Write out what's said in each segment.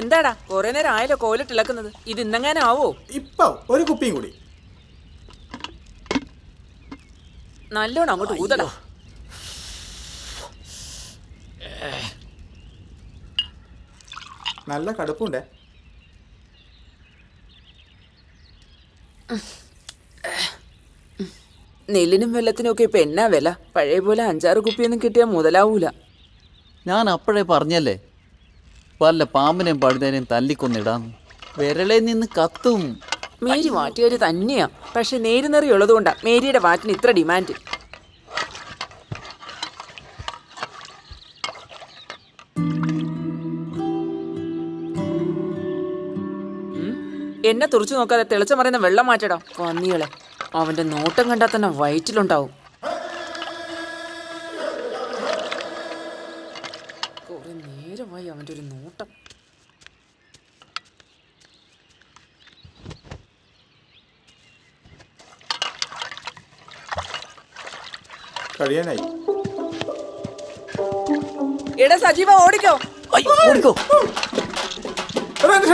എന്താടാ? കുറെ നേരം ആയല്ലോ കോലിട്ടിളക്കുന്നത് ഇത് ഇന്നെങ്ങാനും ആവോ ഇപ്പൊ ഒരു കുപ്പിയും കൂടി. നല്ലോണം അങ്ങോട്ട് ഊതടാ. നല്ല കടുപ്പുണ്ടേ. നെല്ലിനും വെള്ളത്തിനും ഒക്കെ ഇപ്പൊ എന്നാ വില? പഴയ പോലെ അഞ്ചാറ് കുപ്പിയൊന്നും കിട്ടിയാൽ മുതലാവൂല. ഞാൻ അപ്പോഴേ പറഞ്ഞല്ലേ വല്ല പാമ്പിനെയും പഴുതേനെയും തല്ലിക്കൊന്നിടാന്ന് വിരളെ നിന്ന് കത്തും. മേരി വാറ്റുകാര് തന്നെയാ. പക്ഷെ നേരുന്നറി ഉള്ളതുകൊണ്ടാ മേരിയുടെ വാറ്റിന് ഇത്ര ഡിമാൻഡ്. എന്നെ തുറച്ചു നോക്കാതെ തെളിച്ച മറിയുന്ന വെള്ളം മാറ്റടാ. പന്നികളെ അവന്റെ നോട്ടം കണ്ടാൽ തന്നെ വയറ്റിലുണ്ടാവും കുറെ നേരമായി അവന്റെ ഒരു നോട്ടം കഴിയാനായി. എടാ സജീവ ഓടിക്കോ. ഓടിക്കോ. എടാ, എന്റെ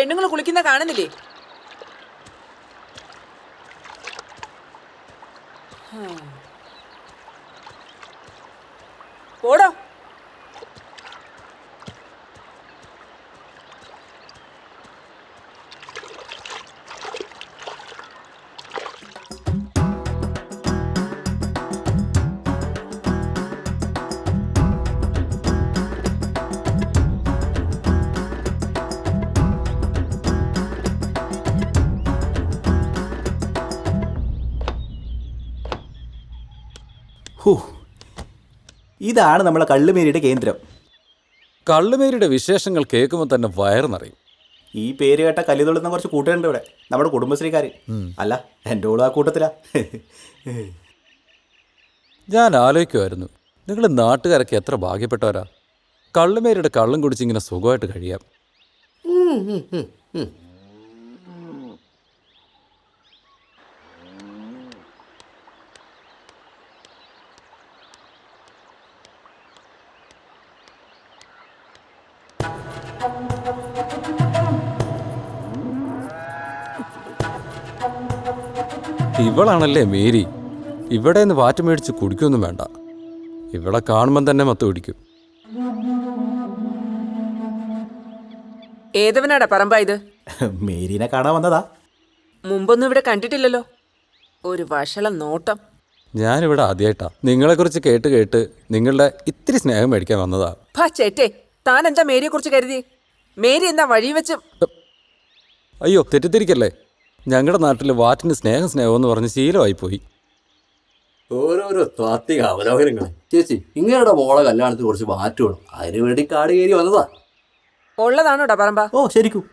പെണ്ണുങ്ങൾ കുളിക്കുന്ന കാണുന്നില്ലേ? ഇതാണ് നമ്മളെ കള്ളുമേരിയുടെ കേന്ദ്രം. കള്ളുമേരിയുടെ വിശേഷങ്ങൾ കേൾക്കുമ്പോൾ തന്നെ വയറ് നിറയും. ഈ പേര് കേട്ട കലിതുള്ളുന്ന കുറച്ച് കൂട്ടുകാരുണ്ട് ഇവിടെ. നമ്മുടെ കുടുംബശ്രീക്കാർ അല്ല എന്റെ ഓളും ആ കൂട്ടത്തിലാ. ഞാൻ ആലോചിക്കുമായിരുന്നു നിങ്ങൾ നാട്ടുകാരൊക്കെ എത്ര ഭാഗ്യപ്പെട്ടവരാ. കള്ളുമേരിയുടെ കള്ളും കുടിച്ച് ഇങ്ങനെ സുഖമായിട്ട് കഴിയാം. ഇവളാണല്ലേ മേരി? ഇവിടെ നിന്ന് വാറ്റ് മേടിച്ച് കുടിക്കൊന്നും വേണ്ട. ഇവിടെ കാണുമ്പം തന്നെ മത്ത് പിടിക്കും. ഏതവനാടാ പറമ്പ ഇത്? മേരിനെ കാണാൻ വന്നതാ. മുമ്പൊന്നും ഇവിടെ കണ്ടിട്ടില്ലല്ലോ. ഒരു വഷള നോട്ടം. ഞാനിവിടെ ആദ്യമായിട്ടാ നിങ്ങളെക്കുറിച്ച് കേട്ട് കേട്ട് നിങ്ങളുടെ ഇത്തിരി സ്നേഹം മേടിക്കാൻ വന്നതാ. ഭാ ചേട്ടേ താൻ എന്താ മേരിയെ കുറിച്ച് കരുതി മേരി എന്താ വഴി വെച്ച് അയ്യോ തെറ്റിദ്ധരിക്കല്ലേ? ഞങ്ങളുടെ നാട്ടിൽ വാറ്റിന് സ്നേഹം സ്നേഹം എന്ന് പറഞ്ഞ് ശീലമായി പോയി ഓരോരോ താത്വിക അവലോകനങ്ങളെ. ചേച്ചി ഇങ്ങനെയുടെ മോളെ കല്യാണത്തിന് കുറച്ച് മാറ്റം വേണം അതിനു വേണ്ടി കാട് കയറി വന്നതാ ഉള്ളതാണോടാ പറമ്പ? ഓ ശരിക്കും.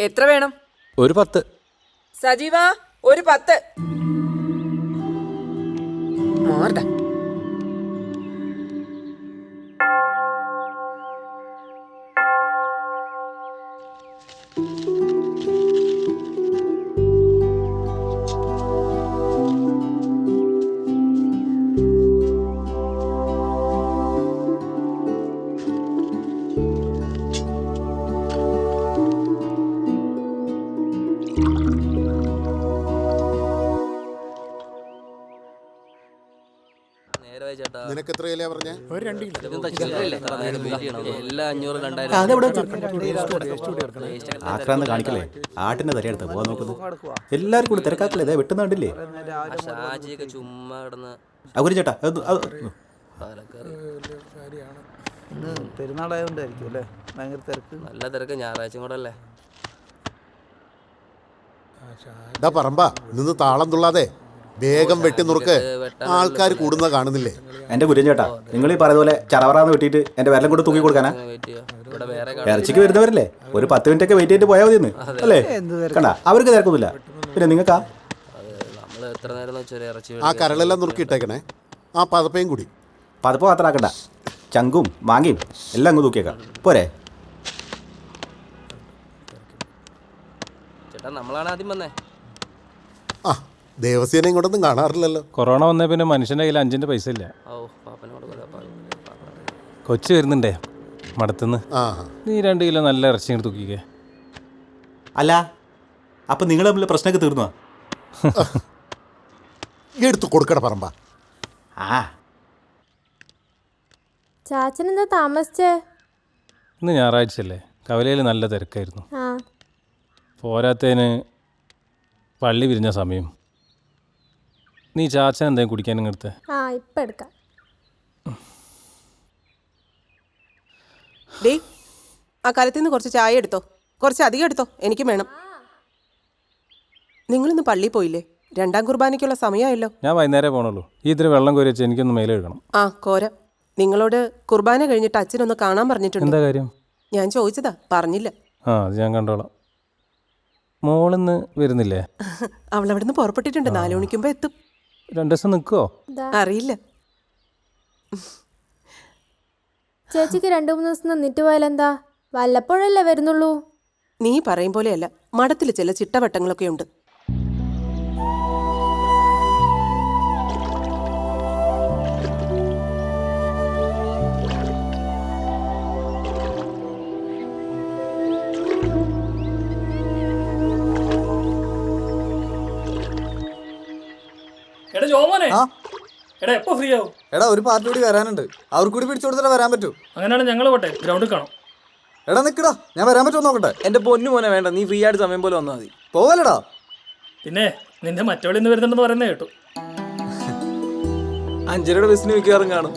എത്ര വേണം? ഒരു പത്ത്. സജീവ ഒരു പത്ത്. മാറടാ നിനക്ക് എത്രയല്ലേ പറഞ്ഞേ? എല്ലാ അഞ്ഞൂറ് ആ, അതെവിടെ വെച്ചു? ആക്രാന്ന് കാണിക്കല്ലേ? ആട്ടിന്റെ തലയെടുത്ത് പോകാൻ നോക്കുന്നു. എല്ലാവരും കൂടി തിരക്കാക്കല്ലേ? ഇതേ വെട്ടുന്ന കണ്ടില്ലേ? ചുമ്മാ കിടന്ന് അവർ ചേട്ടാ ഇന്ന് പെരുന്നാളായതുകൊണ്ടായിരിക്കും അല്ലേ? ഭയങ്കര തിരക്ക്. നല്ല തിരക്ക്. ഞായറാഴ്ച കൂടെ അല്ലേ? ഇതാ പറമ്പാ നിന്ന് താളം തുള്ളാതെ. വേഗം വെട്ടി നുറുക്ക്. ആൾക്കാർ കൂടുന്ന കാണുന്നില്ലേ? എന്റെ കുര്യൻ ചേട്ടാ നിങ്ങൾ ഈ പറയുന്ന പോലെ ചറവറാന്ന് വെട്ടിയിട്ട് എന്റെ വെള്ളം കൊണ്ട് തൂക്കി കൊടുക്കാനാ? ഇവിടെ വേറെ ഇറച്ചിക്ക് വരുന്നവരല്ലേ? ഒരു പത്ത് മിനിറ്റ് ഒക്കെ വെയിറ്റ് ചെയ്തിട്ട് പോയാൽ മതി അല്ലേ? കണ്ട അവർക്ക് തിരക്കൊന്നുമില്ല. പിന്നെ നിങ്ങൾക്കാ? ആ കരളെല്ലാം നുറുക്കിയിട്ടേക്കണേ ആ പതപ്പയും കൂടി. പതപ്പ് മാത്രം ആക്കണ്ട. ചങ്കും മാങ്ങയും എല്ലാം അങ്ങ് തൂക്കിയേക്കാം. പോരെ. ചേട്ടാ നമ്മളാണ് ആദ്യം വന്നേ. ആ ദേവസ്യനെ ഇങ്ങോട്ടൊന്നും കാണാറില്ലല്ലോ. കൊറോണ വന്നേ പിന്നെ മനുഷ്യന്റെ കയ്യിൽ അഞ്ചിന്റെ പൈസ ഇല്ല. ഓ പാപ്പനോട് കൊച്ചു വരുന്നുണ്ടേ മടത്തുനിന്ന് ആ. നീ രണ്ട് കിലോ നല്ല ഇറച്ചി എടുത്ത് തൂക്കിക്കേ. അല്ല അപ്പൊ നിങ്ങൾ തമ്മിൽ പ്രശ്നമൊക്കെ തീർന്നോ? എടുത്തു കൊടുക്കട പറമ്പ. ആ. ചാച്ചൻ എന്താ താമസിച്ചേ? ഇന്ന് ഞായറാഴ്ചയല്ലേ കവലയിൽ നല്ല തിരക്കായിരുന്നു. ആ. പോരാത്തതിന് പള്ളി വിരിഞ്ഞ സമയം. നീ ചാച്ചൻ എന്തെങ്കിലും കുടിക്കാൻ ഇങ്ങടുത്ത്? ആ ഇപ്പൊ എടുക്കാം. ഡേ ആ കലത്തിൽ നിന്ന് കുറച്ച് ചായ എടുത്തോ. കുറച്ച് അധികം എടുത്തോ. എനിക്കും വേണം. നിങ്ങളിന്ന് പള്ളി പോയില്ലേ? രണ്ടാം കുർബാനയ്ക്കുള്ള സമയമായല്ലോ ഞാൻ വൈകുന്നേരം പോണല്ലോ ഈ ഇത്തിരി വെള്ളം കോരി വെച്ച് എനിക്കൊന്ന് മേലെ എഴുതണം ആ കോര. നിങ്ങളോട് കുർബാന കഴിഞ്ഞിട്ട് അച്ഛനൊന്ന് കാണാൻ പറഞ്ഞിട്ടുണ്ട്. എന്താ കാര്യം? ഞാൻ ചോദിച്ചതാ പറഞ്ഞില്ല. ആ അത് ഞാൻ കണ്ടോളാം. മോളിന്ന് വരുന്നില്ലേ? അവൾ അവിടുന്ന് പുറപ്പെട്ടിട്ടുണ്ട്. നാലു മണിക്കുമ്പോ എത്തും. രണ്ട് ദിവസം നിൽക്കുമോ അറിയില്ല. ചേച്ചിക്ക് രണ്ടു മൂന്ന് ദിവസം നിന്നിട്ട് പോയാലെന്താ? വല്ലപ്പോഴല്ലേ വരുന്നുള്ളൂ. നീ പറയും പോലെയല്ല. മഠത്തിൽ ചില ചിട്ടവട്ടങ്ങളൊക്കെ ഉണ്ട് ജോമോനെ എടാ എപ്പോ ഫ്രീ ആവും? എടാ ഒരു പാർട്ടി കൂടി വരാനുണ്ട്. അവർക്ക് കൂടി പിടിച്ചു കൊടുത്തിട്ട് വരാൻ പറ്റൂ. അങ്ങനെയാണ് ഞങ്ങൾ പോട്ടെ. ഗ്രൗണ്ടിൽ കാണാം. എടാ നിക്കടാ. ഞാൻ വരാൻ പറ്റുമോ നോക്കട്ടെ? എന്റെ പൊന്നു മോനെ വേണ്ട നീ ഫ്രീ ആയിട്ട് സമയം പോലെ വന്നാൽ മതി. പോവല്ലടാ. പിന്നെ നിന്റെ മറ്റവളിൽ നിന്ന് വരുന്നുണ്ടെന്ന് പറയുന്നത് കേട്ടു. അഞ്ചരയുടെ ബസ്സിന് മിക്കവാറും കാണും.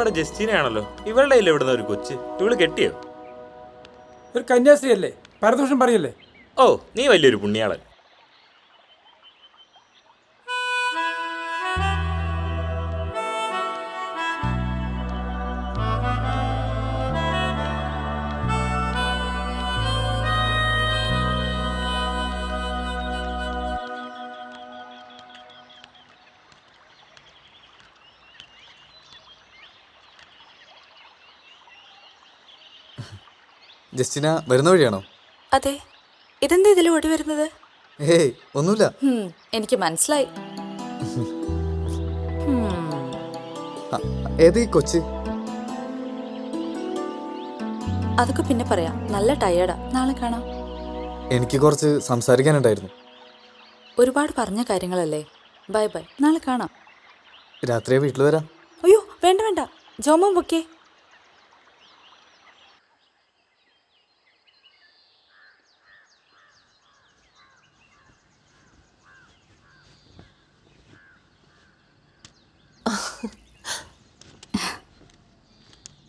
നമ്മുടെ ജസ്റ്റീനയാണല്ലോ. ഇവളുടെ കയ്യിൽ എവിടുന്ന ഒരു കൊച്ച്? ഇവൾ കെട്ടിയോ? ഒരു കന്യാസ്ത്രീ അല്ലേ പരദോഷം പറയല്ലേ? ഓ നീ വലിയൊരു പുണ്യാളൻ. ജസ്റ്റിന വരുന്ന വഴിയാണോ? അതെ. ഇതെന്താ ഇതിൽ ഓടി വരുന്നത്? ഏയ് ഒന്നുമില്ല. എനിക്ക് മനസ്സിലായി. ഏത് ഈ കൊച്ച്? അതൊക്കെ പിന്നെ പറയാം. നല്ല ടയേർഡാ നാളെ കാണാം. എനിക്ക് കുറച്ച് സംസാരിക്കാനുണ്ടായിരുന്നു. ഒരുപാട് പറഞ്ഞ കാര്യങ്ങളല്ലേ? ബൈ ബൈ നാളെ കാണാം. രാത്രിയെ വീട്ടിൽ വരാം. അയ്യോ വേണ്ട വേണ്ട. ജോമോൻ പൊക്കേ.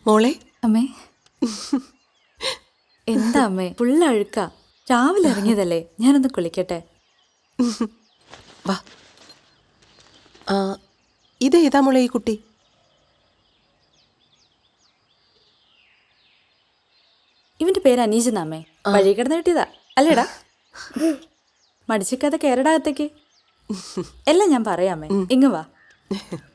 മോളെ? അമ്മേ. എന്താ അമ്മേ? ഫുള്ള് അഴുക്ക. രാവിലെ ഇറങ്ങിയതല്ലേ? ഞാനൊന്ന് കുളിക്കട്ടെ. വാ. ആ ഇതേതാ മോളെ ഈ കുട്ടി? ഇവന്റെ പേര് അനീജ് എന്നാമേ വഴി കിടന്ന് കിട്ടിയതാ. അല്ലേടാ? മടിച്ചിക്കാതെ കേരടാകത്തേക്ക് എല്ലാം ഞാൻ പറയാമേ ഇങ്ങ് വാ.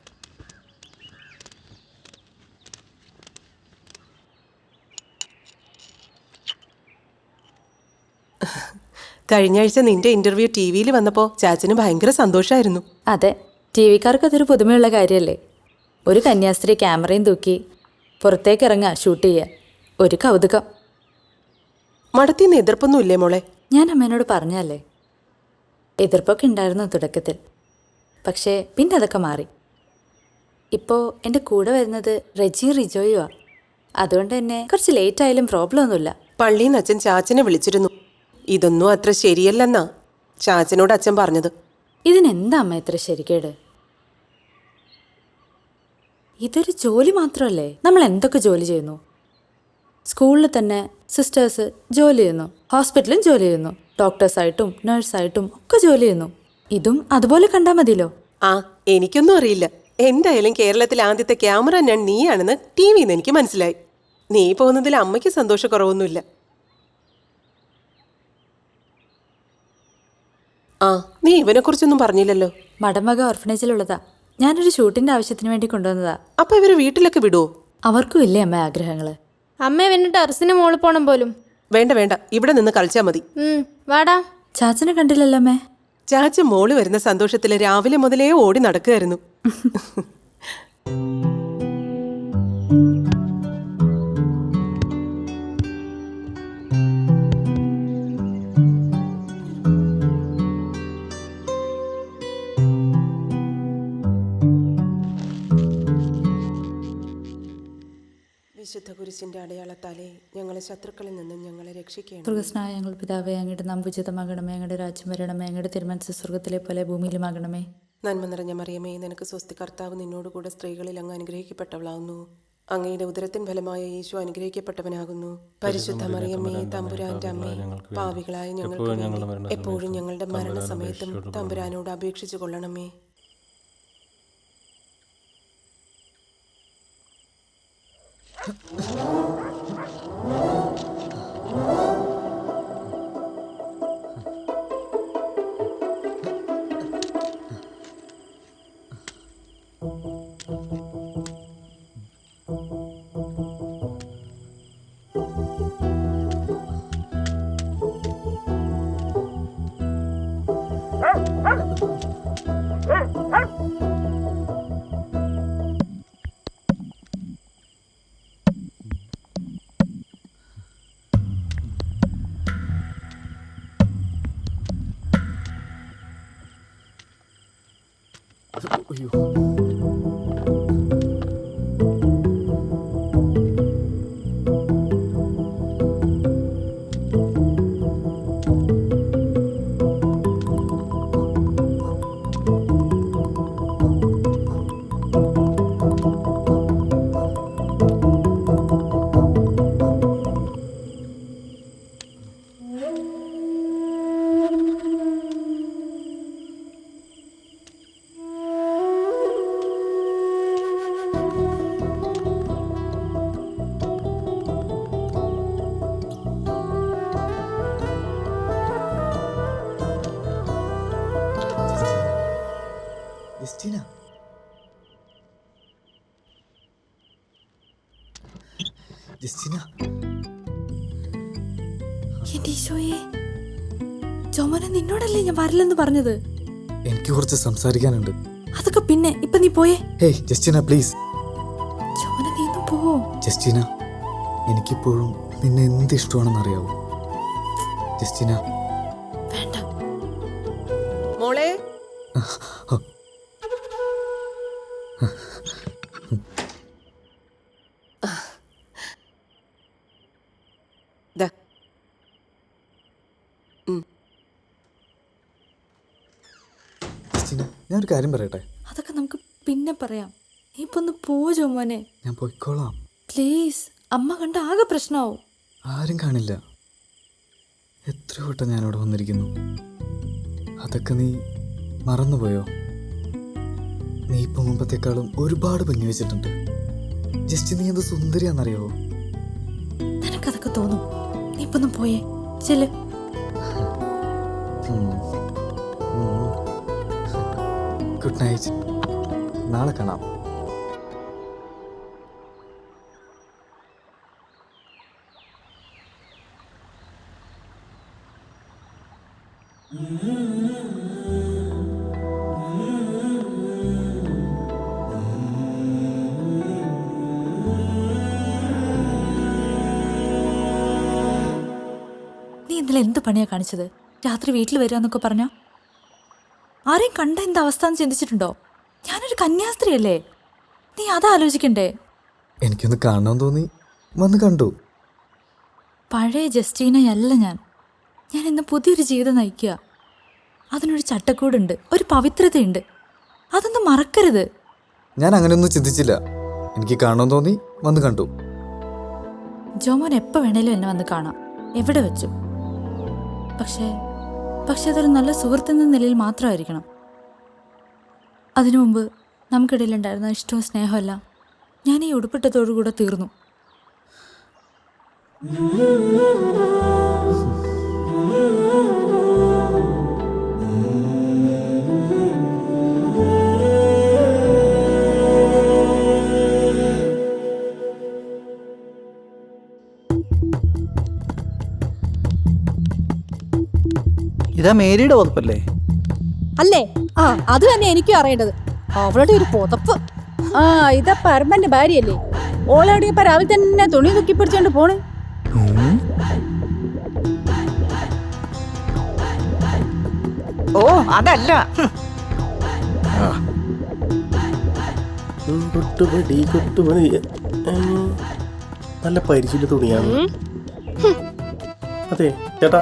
കഴിഞ്ഞ ആഴ്ച നിന്റെ ഇന്റർവ്യൂ ടി വിയിൽ വന്നപ്പോൾ ചാച്ചന് ഭയങ്കര സന്തോഷമായിരുന്നു അതെ ടി വിക്കാർക്ക് അതൊരു പുതുമയുള്ള കാര്യമല്ലേ ഒരു കന്യാസ്ത്രീ ക്യാമറയും തൂക്കി പുറത്തേക്ക് ഇറങ്ങുക ഷൂട്ട് ചെയ്യുക ഒരു കൗതുകം. മടത്തിന്ന് എതിർപ്പൊന്നുമില്ലേ മോളെ? ഞാൻ അമ്മേനോട് പറഞ്ഞല്ലേ? എതിർപ്പൊക്കെ ഉണ്ടായിരുന്നു തുടക്കത്തിൽ. പക്ഷേ പിന്നെ അതൊക്കെ മാറി. ഇപ്പോൾ എന്റെ കൂടെ വരുന്നത് റെജി റിജോയുവാ. അതുകൊണ്ട് തന്നെ കുറച്ച് ലേറ്റ് ആയാലും പ്രോബ്ലം ഒന്നുമില്ല. പള്ളിയിൽ നിന്ന് അച്ഛൻ ചാച്ചനെ വിളിച്ചിരുന്നു. ഇതൊന്നും അത്ര ശരിയല്ലെന്നാ ചാച്ചനോട് അച്ഛൻ പറഞ്ഞത്. ഇതിനെന്താ അമ്മ ഇത്ര ശരിക്കേട്? ഇതൊരു ജോലി മാത്രമല്ലേ നമ്മൾ എന്തൊക്കെ ജോലി ചെയ്യുന്നു? സ്കൂളിൽ തന്നെ സിസ്റ്റേഴ്സ് ജോലി ചെയ്യുന്നു ഹോസ്പിറ്റലും ജോലി ചെയ്യുന്നു ഡോക്ടേഴ്സായിട്ടും നഴ്സായിട്ടും ഒക്കെ ജോലി ചെയ്യുന്നു. ഇതും അതുപോലെ കണ്ടാൽ മതിയല്ലോ. ആ എനിക്കൊന്നും അറിയില്ല. എന്തായാലും കേരളത്തിലെ ആദ്യത്തെ ക്യാമറ ഞാൻ നീയാണെന്ന് ടി വിന്ന് എനിക്ക് മനസ്സിലായി. നീ പോകുന്നതിൽ അമ്മയ്ക്ക് സന്തോഷക്കുറവൊന്നുമില്ല. ആ നീ ഇവനെ കുറിച്ചൊന്നും പറഞ്ഞില്ലല്ലോ. മടമക ഓർഫനേജിലുള്ളതാ. ഞാനൊരു ഷൂട്ടിന്റെ ആവശ്യത്തിന് വേണ്ടി കൊണ്ടുവന്നതാ. അപ്പൊ ഇവരെ വീട്ടിലൊക്കെ വിടുവോ അവർക്കും ഇല്ലേ അമ്മ ആഗ്രഹങ്ങൾ? അമ്മ പിന്നെ ടെറസിന് മോളിൽ പോണം പോലും. വേണ്ട വേണ്ട. ഇവിടെ നിന്ന് കളിച്ചാ മതി. ഉം, വാടാ. ചാച്ചനെ കണ്ടില്ലല്ലോ അമ്മേ? ചാച്ച മോൾ വരുന്ന സന്തോഷത്തിൽ രാവിലെ മുതലേ ഓടി നടക്കുകയായിരുന്നു. വിശുദ്ധ കുരിശിന്റെ അടയാളത്താലെ ഞങ്ങളെ ശത്രുക്കളിൽ നിന്നും ഞങ്ങളെ രക്ഷിക്കണം. കൃഷ്ണായ ഞങ്ങൾ പിതാവേ അങ്ങയുടെ നമ്പുചിതമാകണമേ അങ്ങയുടെ രാജ്യം വരണമേ അങ്ങയുടെ തിരുമനസ് സ്വർഗത്തിലെ പോലെ ഭൂമിയിലുമാകണമേ. നന്മ നിറഞ്ഞ മറിയമേ നിനക്ക് സ്വസ്തി കർത്താവ് നിന്നോടുകൂടെ സ്ത്രീകളിൽ അങ്ങ് അനുഗ്രഹിക്കപ്പെട്ടവളാകുന്നു അങ്ങയുടെ ഉദരത്തിൻ ഫലമായ യേശു അനുഗ്രഹിക്കപ്പെട്ടവനാകുന്നു. പരിശുദ്ധ മറിയമ്മേ തമ്പുരാന്റെ അമ്മേ പാവികളായ ഞങ്ങൾക്ക് എപ്പോഴും ഞങ്ങളുടെ മരണസമയത്തും തമ്പുരാനോട് അപേക്ഷിച്ചു കൊള്ളണമേ. Oh, my God. ജസ്റ്റിന നിന്നോടല്ലേ ഞാൻ വരില്ലെന്ന് പറഞ്ഞത്? എനിക്ക് കുറച്ച് സംസാരിക്കാനുണ്ട്. അതൊക്കെ പിന്നെ ഇപ്പൊ നീ പോയേ? Hey Justina please. നീ ഒന്ന് ജസ്റ്റിന എനിക്കിപ്പോഴും നിന്നെ എന്ത് ഇഷ്ടമാണെന്ന് അറിയാവോ? ജസ്റ്റിന. വേണ്ട. മോളെ ദാ. ഉം. ജസ്റ്റിന ഞാനൊരു കാര്യം പറയട്ടെ? അതൊക്കെ നമുക്ക് പിന്നെ പറയാം. നീ ഇപ്പൊ ഒന്ന് പോ മോനെ ഞാൻ പോയിക്കോളാം. പ്ലീസ് അമ്മ കണ്ട ആകെ പ്രശ്നമാവും ആരും കാണില്ല. എത്ര വട്ടം ഞാനിവിടെ വന്നിരിക്കുന്നു. അതൊക്കെ നീ മറന്നുപോയോ? നീ ഇപ്പൊ മുമ്പത്തെക്കാളും ഒരുപാട് ഭംഗി വെച്ചിട്ടുണ്ട്. ജസ്റ്റ് നീ എന്ത് സുന്ദരിയാണെന്നറിയാവോ നിനക്കതൊക്കെ തോന്നും. നീ ഇപ്പൊ ഒന്ന് പോയേ. ചെല്ല്. ഗുഡ് നൈറ്റ് നാളെ കാണാം. നീ ഇന്നലെ എന്ത് പണിയാ കാണിച്ചത്? രാത്രി വീട്ടിൽ വരിക പറഞ്ഞ? ആരെയും കണ്ട എന്താ അവസ്ഥ എന്ന് ചിന്തിച്ചിട്ടുണ്ടോ? ഞാനൊരു കന്യാസ്ത്രീയല്ലേ? നീ അതാലോചിക്കണ്ടേ എനിക്കൊന്ന് കാണാൻ തോന്നി. വന്ന് കണ്ടു. പഴയ ജസ്റ്റീനയല്ല ഞാൻ. ഞാൻ ഇന്ന് പുതിയൊരു ജീവിതം നയിക്കുക. അതിനൊരു ചട്ടക്കൂടുണ്ട് ഒരു പവിത്രതയുണ്ട്. അതൊന്നും മറക്കരുത്. ഞാൻ അങ്ങനെയൊന്നും ചിന്തിച്ചില്ല. എനിക്ക് കാണാൻ തോന്നി വന്ന് കണ്ടു. ജോമോൻ എപ്പോൾ വേണേലും എന്നെ വന്ന് കാണാം. എവിടെ വെച്ചു? പക്ഷേ പക്ഷെ അതൊരു നല്ല സുഹൃത്തെന്ന നിലയിൽ മാത്രമായിരിക്കണം. അതിനു മുമ്പ് നമുക്കിടയിലുണ്ടായിരുന്ന ഇഷ്ടവും സ്നേഹമെല്ലാം ഞാൻ ഈ ഉടുപ്പിട്ടതോടുകൂടെ തീർന്നു. ഇതാ മേരിയുടെ പുതപ്പല്ലേ? അല്ലേ? ആ അത് തന്നെ എനിക്കും അറിയേണ്ടത്. അവളുടെ ഒരു പുതപ്പ്. ആ ഇതാ പരമന്റെ ഭാര്യയല്ലേ? ഓളവിടെ ഇപ്പൊ രാവിലെ തന്നെ തുണി തൂക്കി പിടിച്ചോണ്ട് പോണ്. ഓ അതല്ല. കൊട്ടുപടി കൊട്ടുപടി നല്ല പരിചയ തുണിയാണ്. അതെ ചേട്ടാ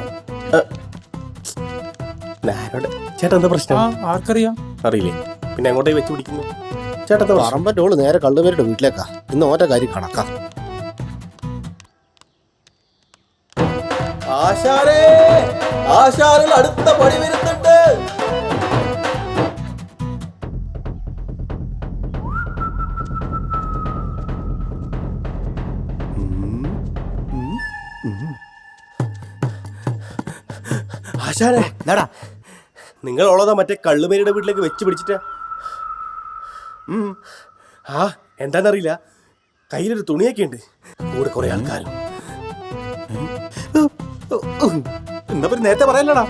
ചേട്ടാ എന്താ പ്രശ്നം? ആർക്കറിയാം. അറിയില്ലേ? പിന്നെ അങ്ങോട്ടേ വെച്ച് പിടിക്കുന്നു. ചേട്ടാ എന്താ പ്രശ്നം? പറമ്പന്റെ ഓൾ നേരെ കള്ളുപേരുടെ വീട്ടിലേക്കാ. ഇന്ന് ഓറ്റ കാര്യം കണക്കാ. ആശാരേ ആശാരിൽ അടുത്ത പണി വരുന്നുണ്ട് എന്താടാ നിങ്ങൾ ഉള്ളതാ മറ്റേ കള്ളുമേരിയുടെ വീട്ടിലേക്ക് വെച്ച് പിടിച്ചിട്ട് ആ എന്താന്നറിയില്ല കയ്യിലൊരു തുണിയൊക്കെ ഉണ്ട് കൂടെ കുറെ ആൾക്കാരും എന്താ നേരത്തെ പറയല്ലടാ